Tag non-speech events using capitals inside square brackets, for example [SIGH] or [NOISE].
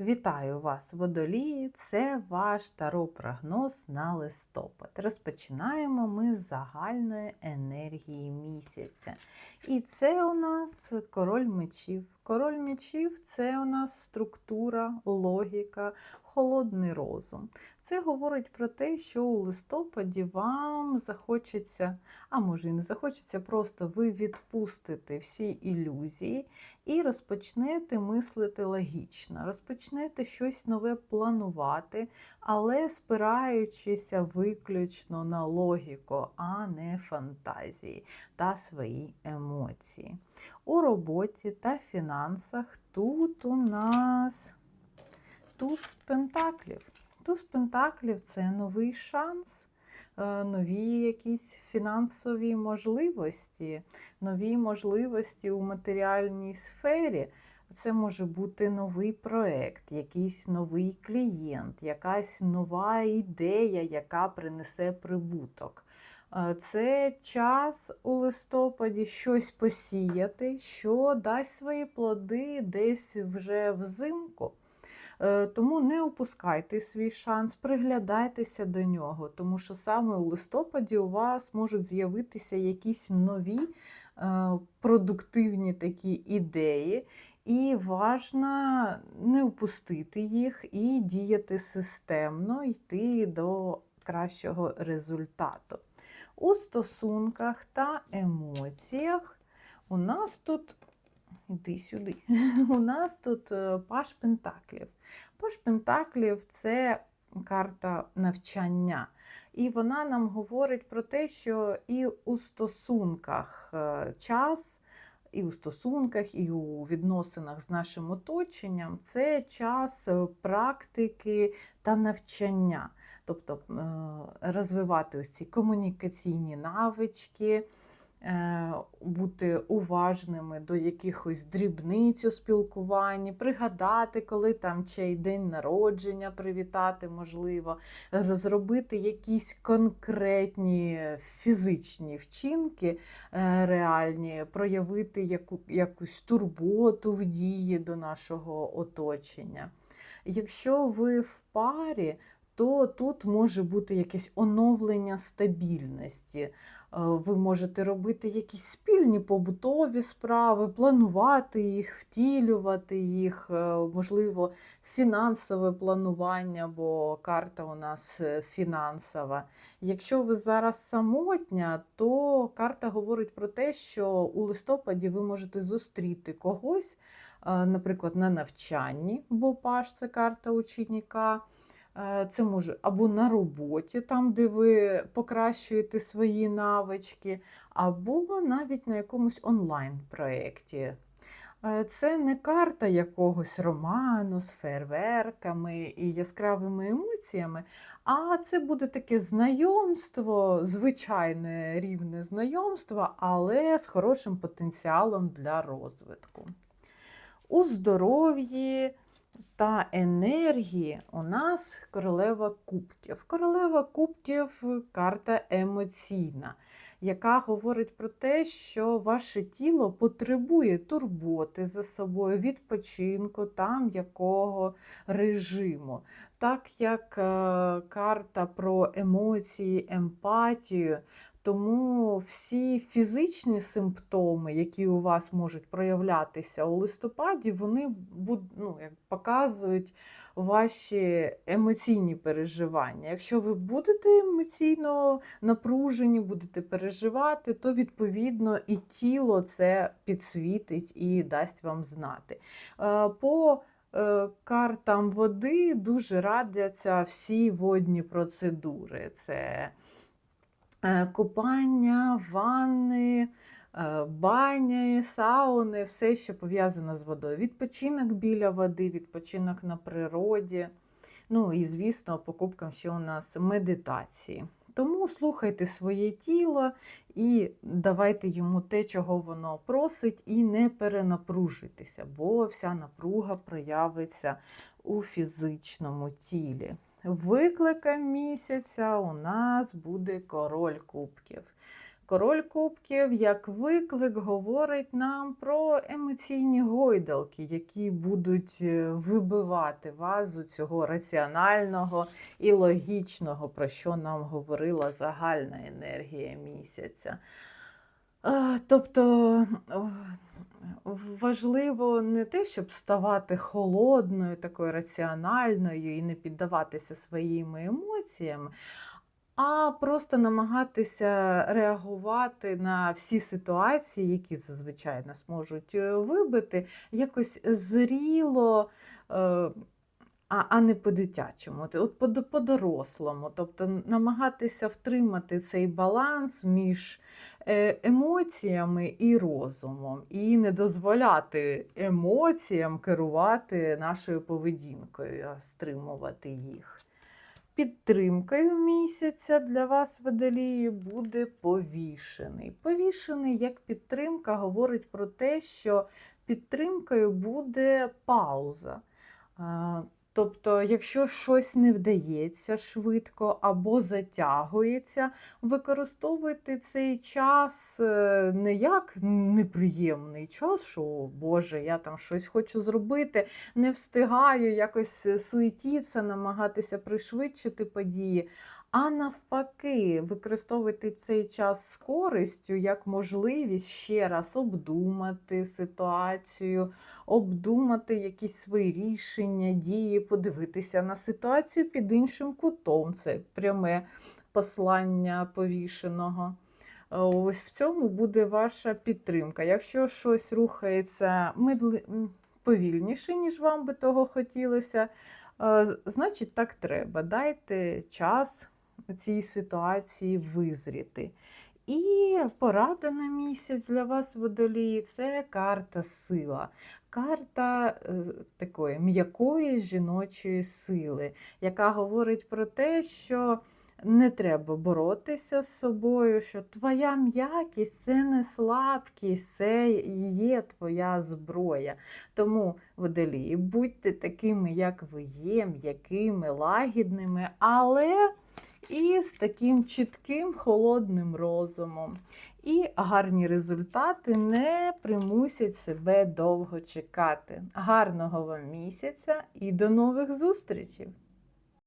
Вітаю вас, водолії! Це ваш таро-прогноз на листопад. Розпочинаємо ми з загальної енергії місяця. І це у нас король мечів. Король мечів це у нас структура, логіка, холодний розум. Це говорить про те, що у листопаді вам захочеться, а може і не захочеться, просто ви відпустите всі ілюзії і розпочнете мислити логічно, розпочнете щось нове планувати, але спираючися виключно на логіку, а не фантазії та свої емоції. У роботі та фінансах тут у нас туз пентаклів. Туз пентаклів це новий шанс, е, нові якісь фінансові можливості, нові можливості у матеріальній сфері. Це може бути новий проект, якийсь новий клієнт, якась нова ідея, яка принесе прибуток. Е, Це час у листопаді щось посіяти, що дасть свої плоди десь вже взимку. Е, Тому не упускайте свій шанс, приглядайтеся до нього, тому що саме у листопаді у вас можуть з'явитися якісь нові е, продуктивні такі ідеї, і важно не упустити їх і діяти системно, йти до кращого результату. У стосунках та емоціях у нас тут Іди сюди. [LAUGHS] У нас тут е, Паш Пентаклів. Паш Пентаклів це карта навчання. І вона нам говорить про те, що і у стосунках е, час, і у стосунках, і у відносинах з нашим оточенням це час е, практики та навчання. Тобто е, розвивати ось ці комунікаційні навички. Е, бути уважними до якихось дрібниць у спілкуванні, пригадати, коли там чий день народження привітати, можливо, зробити якісь конкретні фізичні вчинки е, реальні, проявити яку, якусь турботу в дії до нашого оточення. Якщо ви в парі, то тут може бути якесь оновлення стабільності. Е, Ви можете робити якісь спільні побутові справи, планувати їх, втілювати їх, е, можливо, фінансове планування, бо карта у нас е, фінансова. Якщо ви зараз самотня, то карта говорить про те, що у листопаді ви можете зустріти когось, наприклад, на навчанні, бо паш це карта ученика. Е, Це може або на роботі, там, де ви покращуєте свої навички, або навіть на якомусь онлайн-проєкті. Е, Це не карта якогось роману з фейерверками і яскравими емоціями, а це буде таке знайомство, звичайне рівне знайомство, але з хорошим потенціалом для розвитку. У здоров'ї та енергії у нас королева кубків. Королева кубків карта емоційна, яка говорить про те, що ваше тіло потребує турботи за собою, відпочинку та м'якого режиму. Так як е, карта про емоції, емпатію, тому всі фізичні симптоми, які у вас можуть проявлятися у листопаді, вони ну, як показують ваші емоційні переживання. Якщо ви будете емоційно напружені, будете переживати, то відповідно і тіло це підсвітить і дасть вам знати. Е, По е, картам води дуже радяться всі водні процедури. Це купання, ванни, е, бані, сауни, все, що пов'язано з водою. Відпочинок біля води, відпочинок на природі. Ну і, звісно, покупкам ще у нас медитації. Тому слухайте своє тіло і давайте йому те, чого воно просить, і не перенапружуйтеся, бо вся напруга проявиться у фізичному тілі. Викликом місяця у нас буде король кубків. Король кубків, як виклик, говорить нам про емоційні гойдалки, які будуть е, вибивати вас з цього раціонального і логічного, про що нам говорила загальна енергія місяця. Тобто важливо не те, щоб ставати холодною, такою раціональною і не піддаватися своїм емоціям, а просто намагатися реагувати на всі ситуації, які зазвичай нас можуть е, вибити, якось зріло. А, а не по-дитячому, От- от по- по-дорослому. Тобто намагатися втримати цей баланс між е, емоціями і розумом, і не дозволяти емоціям керувати нашою поведінкою, а стримувати їх. Підтримкою місяця для вас, водолії, буде повішений. Повішений як підтримка говорить про те, що підтримкою буде пауза. Тобто, якщо щось не вдається швидко або затягується, використовуйте цей час е, не як неприємний час, що «О, Боже, я там щось хочу зробити, не встигаю якось е, суетіться, намагатися пришвидшити події. А навпаки, використовуйте цей час з користю як можливість ще раз обдумати ситуацію, обдумати якісь свої рішення, дії, подивитися на ситуацію під іншим кутом. Це пряме послання повішеного. Ось в цьому буде ваша підтримка. Якщо щось рухається повільніше, ніж вам би того хотілося, е, значить так треба. Дайте час цій ситуації визріти. І порада на місяць для вас, водолії, це карта сила. Карта е, такої м'якої жіночої сили, яка говорить про те, що не треба боротися з собою, що твоя м'якість це не слабкість, це є твоя зброя. Тому, водолії, будьте такими, як ви є, м'якими, лагідними, але і з таким чітким холодним розумом. І гарні результати не примусять себе довго чекати. Гарного вам місяця і до нових зустрічей!